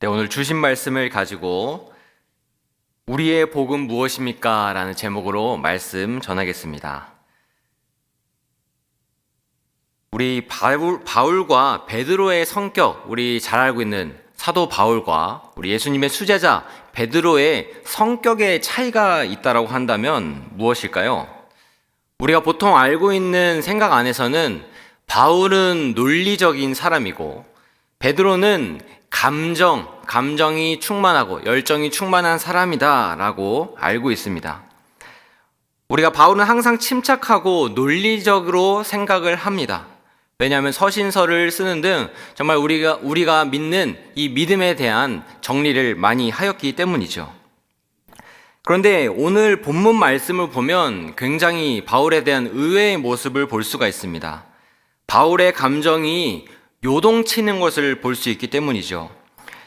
네, 오늘 주신 말씀을 가지고 우리의 복은 무엇입니까? 라는 제목으로 말씀 전하겠습니다. 우리 바울, 바울 과 베드로의 성격, 우리 잘 알고 있는 사도 바울과 우리 예수님의 수제자 베드로의 성격의 차이가 있다라고 한다면 무엇일까요? 우리가 보통 알고 있는 생각 안에서는 바울은 논리적인 사람이고 베드로는 감정, 감정이 충만하고 열정이 충만한 사람이다라고 알고 있습니다. 우리가 바울은 항상 침착하고 논리적으로 생각을 합니다. 왜냐하면 서신서를 쓰는 등 정말 우리가 우리가 믿는 이 믿음에 대한 정리를 많이 하였기 때문이죠. 그런데 오늘 본문 말씀을 보면 굉장히 바울에 대한 의외의 모습을 볼 수가 있습니다. 바울의 감정이 요동치는 것을 볼 수 있기 때문이죠.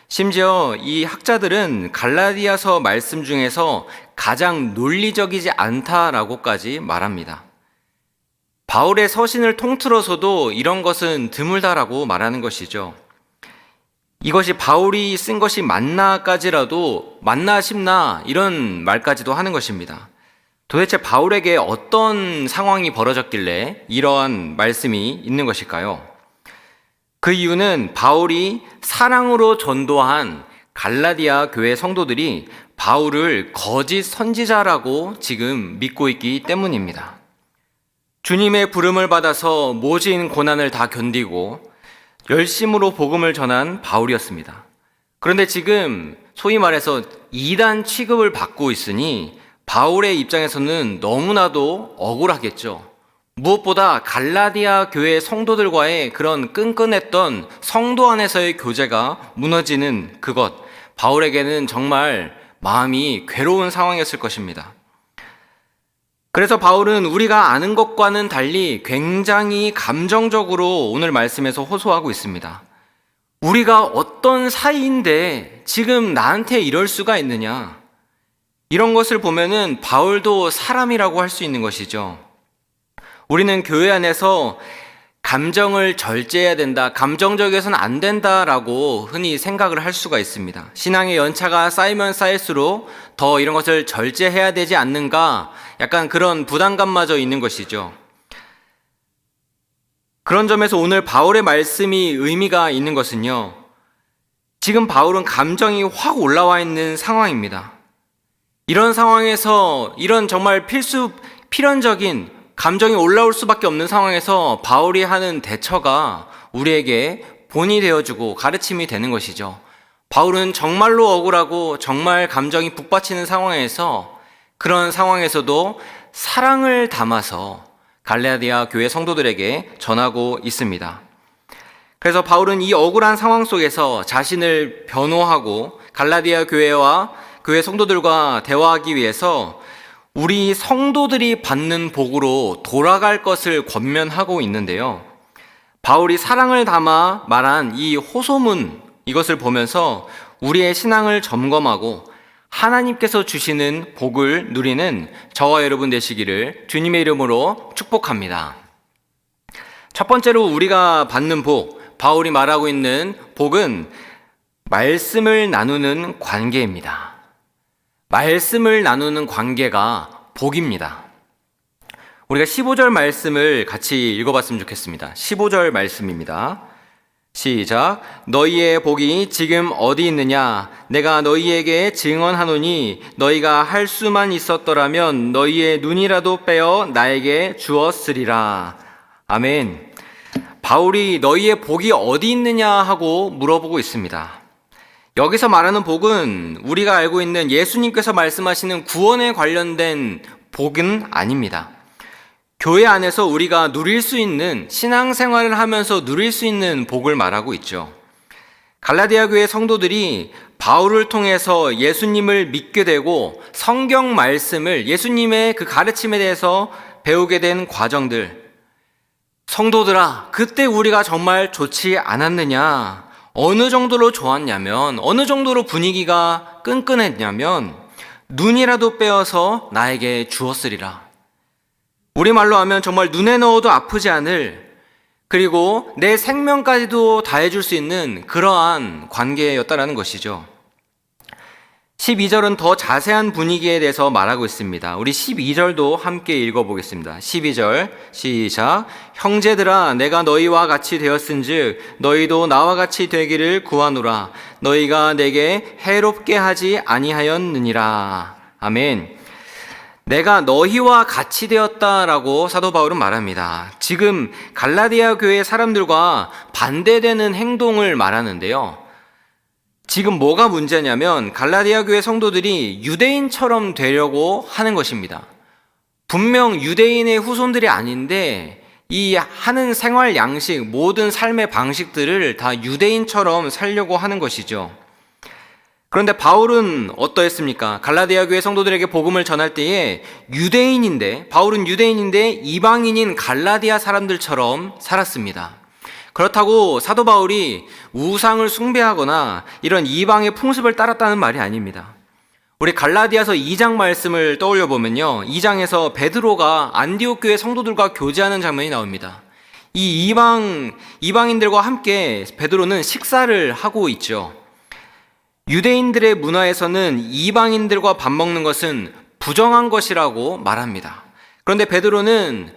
심지어 이 학자들은 갈라디아서 말씀 중에서 가장 논리적이지 않다라고까지 말합니다. 바울의 서신을 통틀어서도 이런 것은 드물다라고 말하는 것이죠. 이것이 바울이 쓴 것이 맞나까지라도 맞나 싶나 이런 말까지도 하는 것입니다. 도대체 바울에게 어떤 상황이 벌어졌길래 이러한 말씀이 있는 것일까요? 그 이유는 바울이 사랑으로 전도한 갈라디아 교회 성도들이 바울을 거짓 선지자라고 지금 믿고 있기 때문입니다. 주님의 부름을 받아서 모진 고난을 다 견디고 열심으로 복음을 전한 바울이었습니다. 그런데 지금 소위 말해서 이단 취급을 받고 있으니 바울의 입장에서는 너무나도 억울하겠죠. 무엇보다 갈라디아 교회 성도들과의 그런 끈끈했던 성도 안에서의 교제가 무너지는 그것, 바울에게는 정말 마음이 괴로운 상황이었을 것입니다. 그래서 바울은 우리가 아는 것과는 달리 굉장히 감정적으로 오늘 말씀에서 호소하고 있습니다. 우리가 어떤 사이인데 지금 나한테 이럴 수가 있느냐? 이런 것을 보면은 바울도 사람이라고 할 수 있는 것이죠. 우리는 교회 안에서 감정을 절제해야 된다, 감정적이어서는 안 된다라고 흔히 생각을 할 수가 있습니다. 신앙의 연차가 쌓이면 쌓일수록 더 이런 것을 절제해야 되지 않는가, 약간 그런 부담감마저 있는 것이죠. 그런 점에서 오늘 바울의 말씀이 의미가 있는 것은요, 지금 바울은 감정이 확 올라와 있는 상황입니다. 이런 상황에서 이런 정말 필수, 필연적인 감정이 올라올 수밖에 없는 상황에서 바울이 하는 대처가 우리에게 본이 되어주고 가르침이 되는 것이죠. 바울은 정말로 억울하고 정말 감정이 북받치는 상황에서 그런 상황에서도 사랑을 담아서 갈라디아 교회 성도들에게 전하고 있습니다. 그래서 바울은 이 억울한 상황 속에서 자신을 변호하고 갈라디아 교회와 교회 성도들과 대화하기 위해서 우리 성도들이 받는 복으로 돌아갈 것을 권면하고 있는데요. 바울이 사랑을 담아 말한 이 호소문 이것을 보면서 우리의 신앙을 점검하고 하나님께서 주시는 복을 누리는 저와 여러분 되시기를 주님의 이름으로 축복합니다. 첫 번째로 우리가 받는 복, 바울이 말하고 있는 복은 말씀을 나누는 관계입니다. 말씀을 나누는 관계가 복입니다. 우리가 15절 말씀을 같이 읽어봤으면 좋겠습니다. 15절 말씀입니다. 시작. 너희의 복이 지금 어디 있느냐? 내가 너희에게 증언하노니 너희가 할 수만 있었더라면 너희의 눈이라도 빼어 나에게 주었으리라. 아멘. 바울이 너희의 복이 어디 있느냐 하고 물어보고 있습니다. 여기서 말하는 복은 우리가 알고 있는 예수님께서 말씀하시는 구원에 관련된 복은 아닙니다. 교회 안에서 우리가 누릴 수 있는 신앙생활을 하면서 누릴 수 있는 복을 말하고 있죠. 갈라디아 교회 성도들이 바울을 통해서 예수님을 믿게 되고 성경 말씀을 예수님의 그 가르침에 대해서 배우게 된 과정들. 성도들아, 그때 우리가 정말 좋지 않았느냐? 어느 정도로 좋았냐면, 어느 정도로 분위기가 끈끈했냐면, 눈이라도 빼어서 나에게 주었으리라. 우리말로 하면 정말 눈에 넣어도 아프지 않을 그리고 내 생명까지도 다해줄 수 있는 그러한 관계였다라는 것이죠. 12절은 더 자세한 분위기에 대해서 말하고 있습니다. 우리 12절도 함께 읽어보겠습니다. 12절 시작 형제들아 내가 너희와 같이 되었은즉 너희도 나와 같이 되기를 구하노라 너희가 내게 해롭게 하지 아니하였느니라 아멘. 내가 너희와 같이 되었다라고 사도 바울은 말합니다. 지금 갈라디아 교회 사람들과 반대되는 행동을 말하는데요. 지금 뭐가 문제냐면 갈라디아 교회 성도들이 유대인처럼 되려고 하는 것입니다. 분명 유대인의 후손들이 아닌데 이 하는 생활 양식, 모든 삶의 방식들을 다 유대인처럼 살려고 하는 것이죠. 그런데 바울은 어떠했습니까? 갈라디아 교회 성도들에게 복음을 전할 때에 유대인인데 바울은 유대인인데 이방인인 갈라디아 사람들처럼 살았습니다. 그렇다고 사도 바울이 우상을 숭배하거나 이런 이방의 풍습을 따랐다는 말이 아닙니다. 우리 갈라디아서 2장 말씀을 떠올려 보면요. 2장에서 베드로가 안디옥 교회 성도들과 교제하는 장면이 나옵니다. 이 이방 이방인들과 함께 베드로는 식사를 하고 있죠. 유대인들의 문화에서는 이방인들과 밥 먹는 것은 부정한 것이라고 말합니다. 그런데 베드로는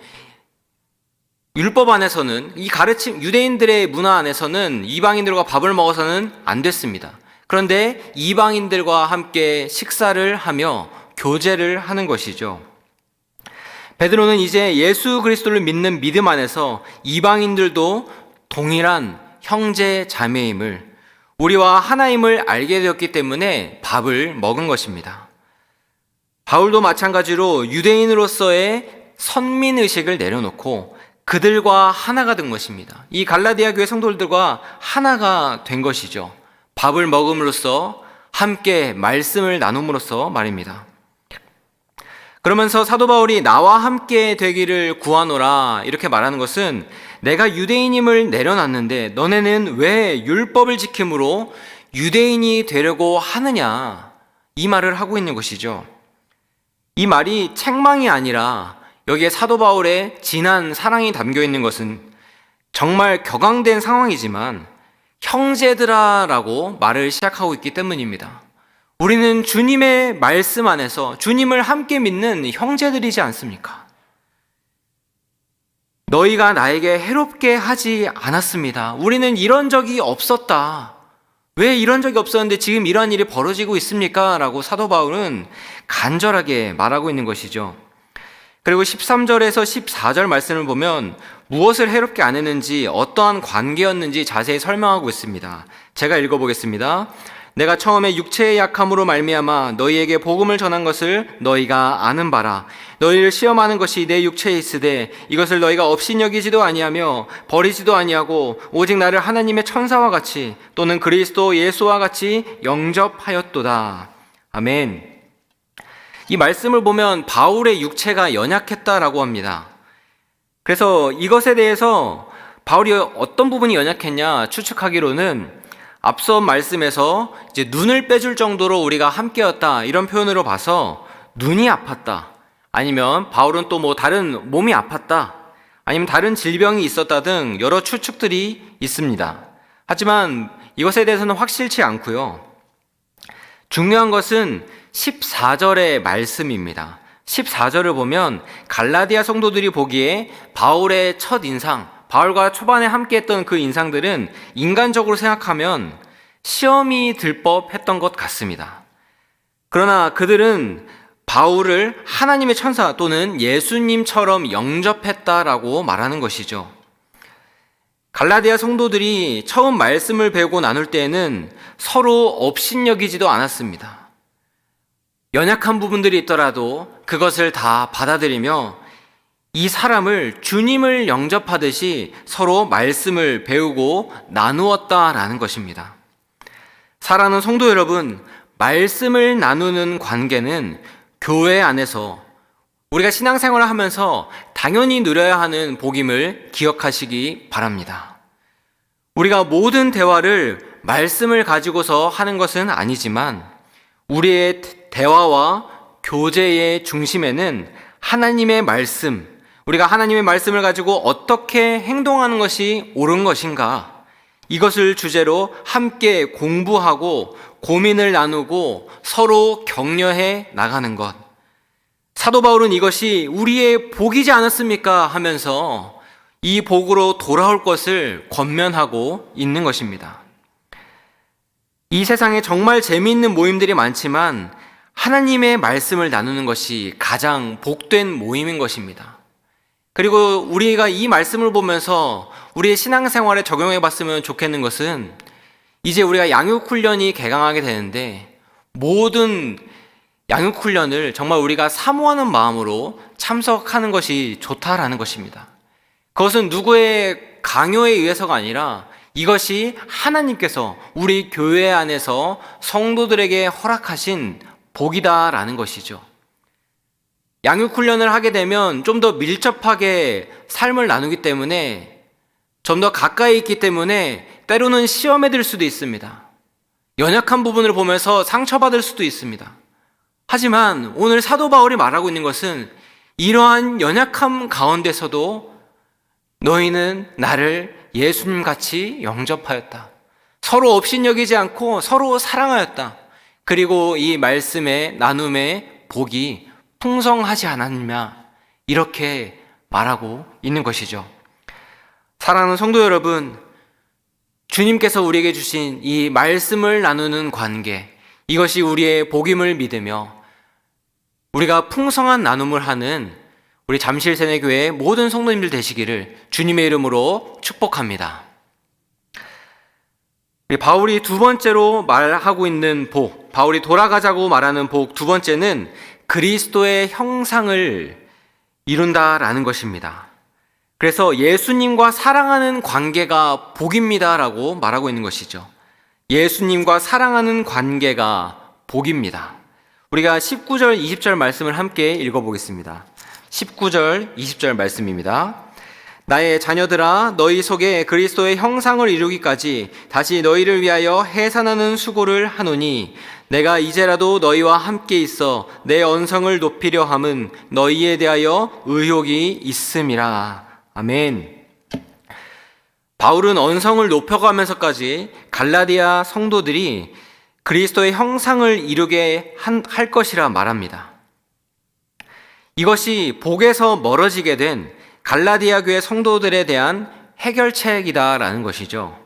율법 안에서는 이 가르침 유대인들의 문화 안에서는 이방인들과 밥을 먹어서는 안 됐습니다. 그런데 이방인들과 함께 식사를 하며 교제를 하는 것이죠. 베드로는 이제 예수 그리스도를 믿는 믿음 안에서 이방인들도 동일한 형제 자매임을 우리와 하나임을 알게 되었기 때문에 밥을 먹은 것입니다. 바울도 마찬가지로 유대인으로서의 선민 의식을 내려놓고 그들과 하나가 된 것입니다. 이 갈라디아 교회 성도들과 하나가 된 것이죠. 밥을 먹음으로써 함께 말씀을 나눔으로써 말입니다. 그러면서 사도 바울이 나와 함께 되기를 구하노라 이렇게 말하는 것은 내가 유대인임을 내려놨는데 너네는 왜 율법을 지킴으로 유대인이 되려고 하느냐 이 말을 하고 있는 것이죠. 이 말이 책망이 아니라 여기에 사도 바울의 진한 사랑이 담겨 있는 것은 정말 격앙된 상황이지만 형제들아라고 말을 시작하고 있기 때문입니다. 우리는 주님의 말씀 안에서 주님을 함께 믿는 형제들이지 않습니까? 너희가 나에게 해롭게 하지 않았습니다. 우리는 이런 적이 없었다. 왜 이런 적이 없었는데 지금 이러한 일이 벌어지고 있습니까? 라고 사도 바울은 간절하게 말하고 있는 것이죠. 그리고 13절에서 14절 말씀을 보면 무엇을 해롭게 안 했는지 어떠한 관계였는지 자세히 설명하고 있습니다. 제가 읽어보겠습니다. 내가 처음에 육체의 약함으로 말미암아 너희에게 복음을 전한 것을 너희가 아는 바라 너희를 시험하는 것이 내 육체에 있으되 이것을 너희가 없인 여기지도 아니하며 버리지도 아니하고 오직 나를 하나님의 천사와 같이 또는 그리스도 예수와 같이 영접하였도다 아멘. 이 말씀을 보면 바울의 육체가 연약했다라고 합니다. 그래서 이것에 대해서 바울이 어떤 부분이 연약했냐 추측하기로는 앞서 말씀에서 이제 눈을 빼줄 정도로 우리가 함께였다 이런 표현으로 봐서 눈이 아팠다 아니면 바울은 또 뭐 다른 몸이 아팠다 아니면 다른 질병이 있었다 등 여러 추측들이 있습니다. 하지만 이것에 대해서는 확실치 않고요. 중요한 것은 14절의 말씀입니다. 14절을 보면 갈라디아 성도들이 보기에 바울의 첫 인상, 바울과 초반에 함께 했던 그 인상들은 인간적으로 생각하면 시험이 들 법 했던 것 같습니다. 그러나 그들은 바울을 하나님의 천사 또는 예수님처럼 영접했다라고 말하는 것이죠. 갈라디아 성도들이 처음 말씀을 배우고 나눌 때에는 서로 업신여기지도 않았습니다. 연약한 부분들이 있더라도 그것을 다 받아들이며 이 사람을 주님을 영접하듯이 서로 말씀을 배우고 나누었다라는 것입니다. 사랑하는 성도 여러분, 말씀을 나누는 관계는 교회 안에서 우리가 신앙생활을 하면서 당연히 누려야 하는 복임을 기억하시기 바랍니다. 우리가 모든 대화를 말씀을 가지고서 하는 것은 아니지만 우리의 대화와 교제의 중심에는 하나님의 말씀, 우리가 하나님의 말씀을 가지고 어떻게 행동하는 것이 옳은 것인가? 이것을 주제로 함께 공부하고 고민을 나누고 서로 격려해 나가는 것. 사도 바울은 이것이 우리의 복이지 않았습니까? 하면서 이 복으로 돌아올 것을 권면하고 있는 것입니다. 이 세상에 정말 재미있는 모임들이 많지만 하나님의 말씀을 나누는 것이 가장 복된 모임인 것입니다. 그리고 우리가 이 말씀을 보면서 우리의 신앙생활에 적용해 봤으면 좋겠는 것은 이제 우리가 양육훈련이 개강하게 되는데 모든 양육 훈련을 정말 우리가 사모하는 마음으로 참석하는 것이 좋다라는 것입니다. 그것은 누구의 강요에 의해서가 아니라 이것이 하나님께서 우리 교회 안에서 성도들에게 허락하신 복이다라는 것이죠. 양육 훈련을 하게 되면 좀 더 밀접하게 삶을 나누기 때문에 좀 더 가까이 있기 때문에 때로는 시험에 들 수도 있습니다. 연약한 부분을 보면서 상처받을 수도 있습니다. 하지만 오늘 사도 바울이 말하고 있는 것은 이러한 연약함 가운데서도 너희는 나를 예수님 같이 영접하였다. 서로 업신여기지 않고 서로 사랑하였다. 그리고 이 말씀의 나눔의 복이 풍성하지 않았냐. 이렇게 말하고 있는 것이죠. 사랑하는 성도 여러분, 주님께서 우리에게 주신 이 말씀을 나누는 관계, 이것이 우리의 복임을 믿으며 우리가 풍성한 나눔을 하는 우리 잠실 세내교회 모든 성도님들 되시기를 주님의 이름으로 축복합니다. 바울이 두 번째로 말하고 있는 복, 바울이 돌아가자고 말하는 복 두 번째는 그리스도의 형상을 이룬다라는 것입니다. 그래서 예수님과 사랑하는 관계가 복입니다라고 말하고 있는 것이죠. 예수님과 사랑하는 관계가 복입니다. 우리가 19절, 20절 말씀을 함께 읽어보겠습니다. 19절, 20절 말씀입니다. 나의 자녀들아 너희 속에 그리스도의 형상을 이루기까지 다시 너희를 위하여 해산하는 수고를 하노니 내가 이제라도 너희와 함께 있어 내 언성을 높이려 함은 너희에 대하여 의욕이 있음이라. 아멘. 바울은 언성을 높여가면서까지 갈라디아 성도들이 그리스도의 형상을 이루게 할 것이라 말합니다. 이것이 복에서 멀어지게 된 갈라디아 교회 성도들에 대한 해결책이다라는 것이죠.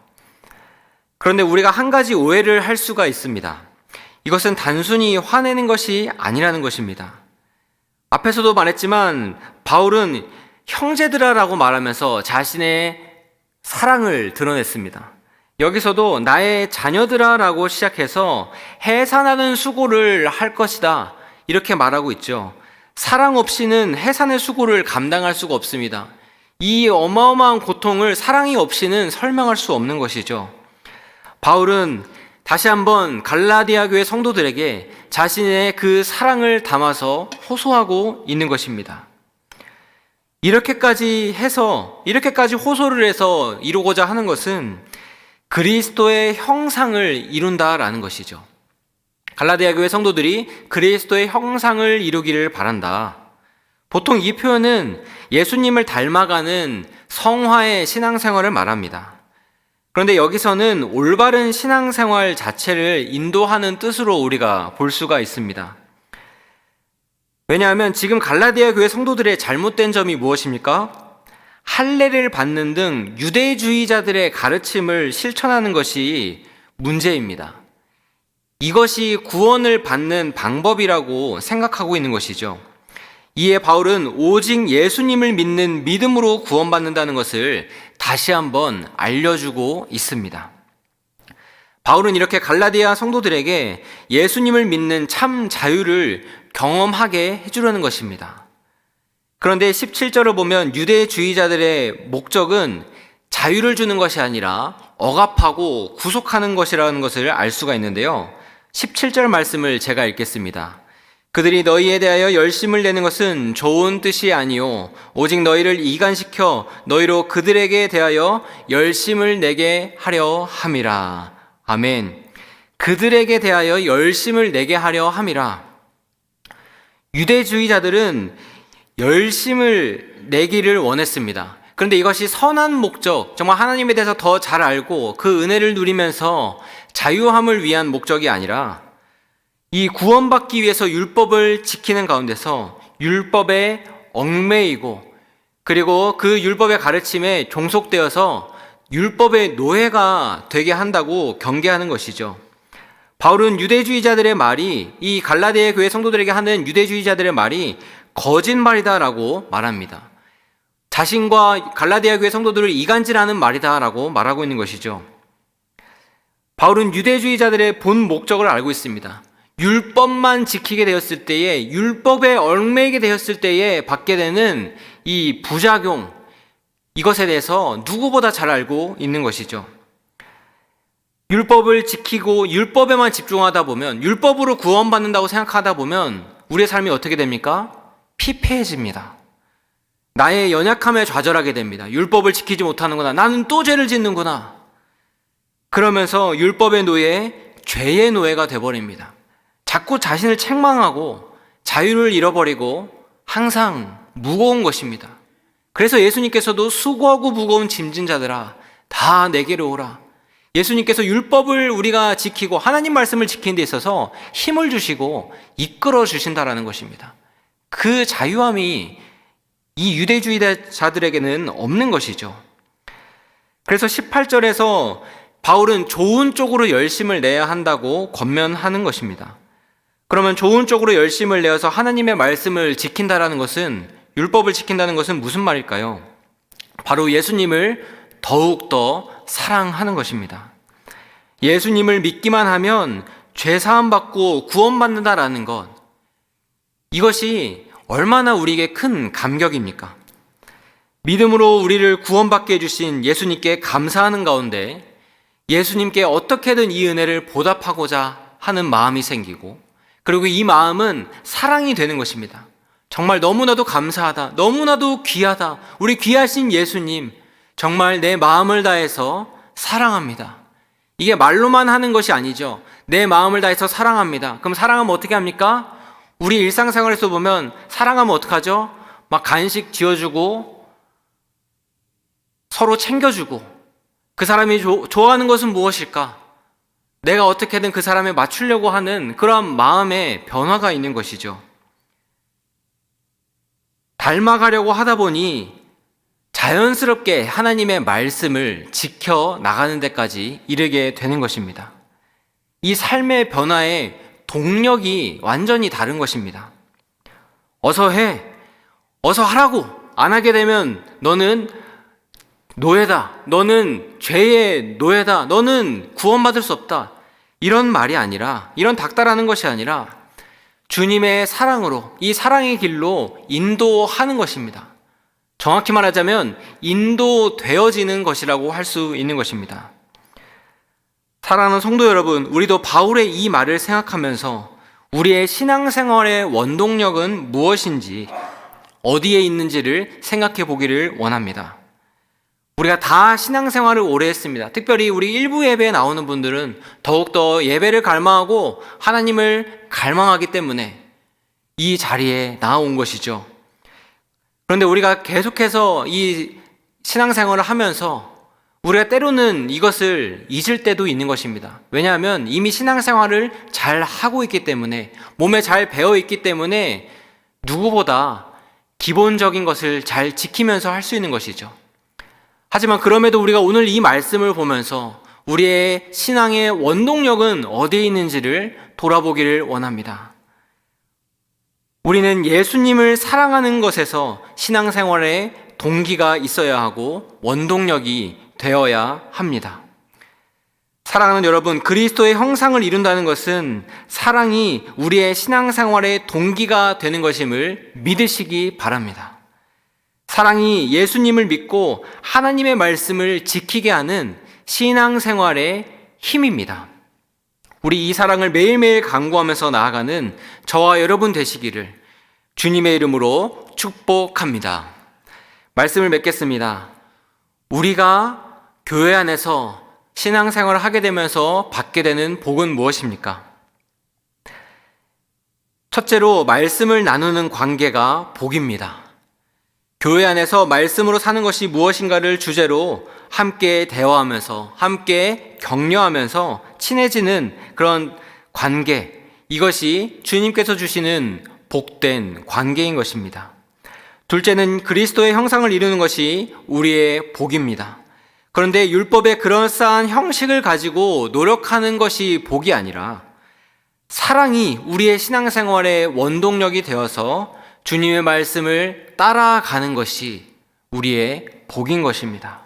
그런데 우리가 한 가지 오해를 할 수가 있습니다. 이것은 단순히 화내는 것이 아니라는 것입니다. 앞에서도 말했지만 바울은 형제들아라고 말하면서 자신의 사랑을 드러냈습니다. 여기서도 나의 자녀들아 라고 시작해서 해산하는 수고를 할 것이다. 이렇게 말하고 있죠. 사랑 없이는 해산의 수고를 감당할 수가 없습니다. 이 어마어마한 고통을 사랑이 없이는 설명할 수 없는 것이죠. 바울은 다시 한번 갈라디아 교회 성도들에게 자신의 그 사랑을 담아서 호소하고 있는 것입니다. 이렇게까지 해서, 이렇게까지 호소를 해서 이루고자 하는 것은 그리스도의 형상을 이룬다라는 것이죠. 갈라디아 교회 성도들이 그리스도의 형상을 이루기를 바란다. 보통 이 표현은 예수님을 닮아가는 성화의 신앙생활을 말합니다. 그런데 여기서는 올바른 신앙생활 자체를 인도하는 뜻으로 우리가 볼 수가 있습니다. 왜냐하면 지금 갈라디아 교회 성도들의 잘못된 점이 무엇입니까? 할례를 받는 등 유대주의자들의 가르침을 실천하는 것이 문제입니다. 이것이 구원을 받는 방법이라고 생각하고 있는 것이죠. 이에 바울은 오직 예수님을 믿는 믿음으로 구원받는다는 것을 다시 한번 알려주고 있습니다. 바울은 이렇게 갈라디아 성도들에게 예수님을 믿는 참 자유를 경험하게 해주려는 것입니다. 그런데 17절을 보면 유대주의자들의 목적은 자유를 주는 것이 아니라 억압하고 구속하는 것이라는 것을 알 수가 있는데요. 17절 말씀을 제가 읽겠습니다. 그들이 너희에 대하여 열심을 내는 것은 좋은 뜻이 아니요 오직 너희를 이간시켜 너희로 그들에게 대하여 열심을 내게 하려 함이라. 아멘. 그들에게 대하여 열심을 내게 하려 함이라. 유대주의자들은 열심을 내기를 원했습니다. 그런데 이것이 선한 목적, 정말 하나님에 대해서 더 잘 알고 그 은혜를 누리면서 자유함을 위한 목적이 아니라 이 구원받기 위해서 율법을 지키는 가운데서 율법에 얽매이고 그리고 그 율법의 가르침에 종속되어서 율법의 노예가 되게 한다고 경계하는 것이죠. 바울은 유대주의자들의 말이 이 갈라디아 교회 성도들에게 하는 유대주의자들의 말이 거짓말이다라고 말합니다. 자신과 갈라디아 교회 성도들을 이간질하는 말이다라고 말하고 있는 것이죠. 바울은 유대주의자들의 본 목적을 알고 있습니다. 율법만 지키게 되었을 때에 율법에 얽매이게 되었을 때에 받게 되는 이 부작용 이것에 대해서 누구보다 잘 알고 있는 것이죠. 율법을 지키고 율법에만 집중하다 보면 율법으로 구원받는다고 생각하다 보면 우리의 삶이 어떻게 됩니까? 피폐해집니다. 나의 연약함에 좌절하게 됩니다. 율법을 지키지 못하는구나. 나는 또 죄를 짓는구나. 그러면서 율법의 노예, 죄의 노예가 되어버립니다. 자꾸 자신을 책망하고 자유를 잃어버리고 항상 무거운 것입니다. 그래서 예수님께서도 수고하고 무거운 짐진 자들아 다 내게로 오라. 예수님께서 율법을 우리가 지키고 하나님 말씀을 지키는 데 있어서 힘을 주시고 이끌어 주신다라는 것입니다. 그 자유함이 이 유대주의자들에게는 없는 것이죠. 그래서 18절에서 바울은 좋은 쪽으로 열심을 내야 한다고 권면하는 것입니다. 그러면 좋은 쪽으로 열심을 내어서 하나님의 말씀을 지킨다라는 것은 율법을 지킨다는 것은 무슨 말일까요? 바로 예수님을 더욱더 사랑하는 것입니다. 예수님을 믿기만 하면 죄 사함 받고 구원받는다라는 것. 이것이 얼마나 우리에게 큰 감격입니까? 믿음으로 우리를 구원받게 해주신 예수님께 감사하는 가운데 예수님께 어떻게든 이 은혜를 보답하고자 하는 마음이 생기고 그리고 이 마음은 사랑이 되는 것입니다. 정말 너무나도 감사하다. 너무나도 귀하다. 우리 귀하신 예수님. 정말 내 마음을 다해서 사랑합니다. 이게 말로만 하는 것이 아니죠. 내 마음을 다해서 사랑합니다. 그럼 사랑하면 어떻게 합니까? 우리 일상생활에서 보면 사랑하면 어떡하죠? 막 간식 지어주고 서로 챙겨주고 그 사람이 조, 좋아하는 것은 무엇일까? 내가 어떻게든 그 사람에 맞추려고 하는 그러한 마음의 변화가 있는 것이죠. 닮아가려고 하다 보니 자연스럽게 하나님의 말씀을 지켜 나가는 데까지 이르게 되는 것입니다. 이 삶의 변화의 동력이 완전히 다른 것입니다. 어서 해. 어서 하라고. 안 하게 되면 너는 노예다. 너는 죄의 노예다. 너는 구원받을 수 없다. 이런 말이 아니라, 이런 닥달하는 것이 아니라, 주님의 사랑으로, 이 사랑의 길로 인도하는 것입니다. 정확히 말하자면, 인도되어지는 것이라고 할 수 있는 것입니다. 사랑하는 성도 여러분, 우리도 바울의 이 말을 생각하면서 우리의 신앙생활의 원동력은 무엇인지, 어디에 있는지를 생각해 보기를 원합니다. 우리가 다 신앙생활을 오래 했습니다. 특별히 우리 일부 예배에 나오는 분들은 더욱더 예배를 갈망하고 하나님을 갈망하기 때문에 이 자리에 나온 것이죠. 그런데 우리가 계속해서 이 신앙생활을 하면서 우리가 때로는 이것을 잊을 때도 있는 것입니다. 왜냐하면 이미 신앙생활을 잘 하고 있기 때문에 몸에 잘 배어 있기 때문에 누구보다 기본적인 것을 잘 지키면서 할 수 있는 것이죠. 하지만 그럼에도 우리가 오늘 이 말씀을 보면서 우리의 신앙의 원동력은 어디에 있는지를 돌아보기를 원합니다. 우리는 예수님을 사랑하는 것에서 신앙생활에 동기가 있어야 하고 원동력이 되어야 합니다. 사랑하는 여러분, 그리스도의 형상을 이룬다는 것은 사랑이 우리의 신앙생활의 동기가 되는 것임을 믿으시기 바랍니다. 사랑이 예수님을 믿고 하나님의 말씀을 지키게 하는 신앙생활의 힘입니다. 우리 이 사랑을 매일매일 강구하면서 나아가는 저와 여러분 되시기를 주님의 이름으로 축복합니다. 말씀을 맺겠습니다. 우리가 교회 안에서 신앙생활을 하게 되면서 받게 되는 복은 무엇입니까? 첫째로 말씀을 나누는 관계가 복입니다. 교회 안에서 말씀으로 사는 것이 무엇인가를 주제로 함께 대화하면서 함께 격려하면서 친해지는 그런 관계 이것이 주님께서 주시는 복된 관계인 것입니다. 둘째는 그리스도의 형상을 이루는 것이 우리의 복입니다. 그런데 율법의 그럴싸한 형식을 가지고 노력하는 것이 복이 아니라 사랑이 우리의 신앙생활의 원동력이 되어서 주님의 말씀을 따라가는 것이 우리의 복인 것입니다.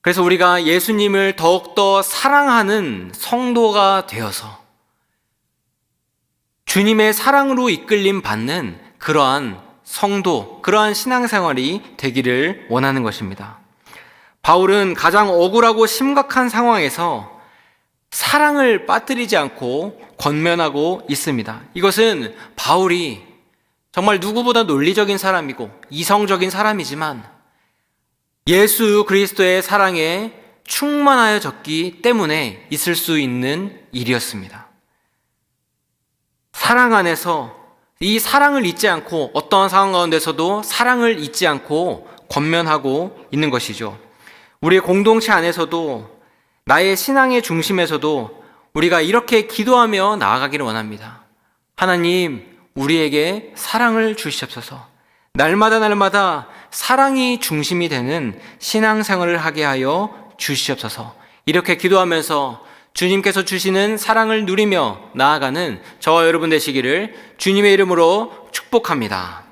그래서 우리가 예수님을 더욱더 사랑하는 성도가 되어서 주님의 사랑으로 이끌림 받는 그러한 성도, 그러한 신앙생활이 되기를 원하는 것입니다. 바울은 가장 억울하고 심각한 상황에서 사랑을 빠뜨리지 않고 권면하고 있습니다. 이것은 바울이 정말 누구보다 논리적인 사람이고 이성적인 사람이지만 예수 그리스도의 사랑에 충만하여졌기 때문에 있을 수 있는 일이었습니다. 사랑 안에서 이 사랑을 잊지 않고 어떠한 상황 가운데서도 사랑을 잊지 않고 권면하고 있는 것이죠. 우리 공동체 안에서도 나의 신앙의 중심에서도 우리가 이렇게 기도하며 나아가기를 원합니다. 하나님, 우리에게 사랑을 주시옵소서. 날마다 날마다 사랑이 중심이 되는 신앙생활을 하게 하여 주시옵소서. 이렇게 기도하면서 주님께서 주시는 사랑을 누리며 나아가는 저와 여러분 되시기를 주님의 이름으로 축복합니다.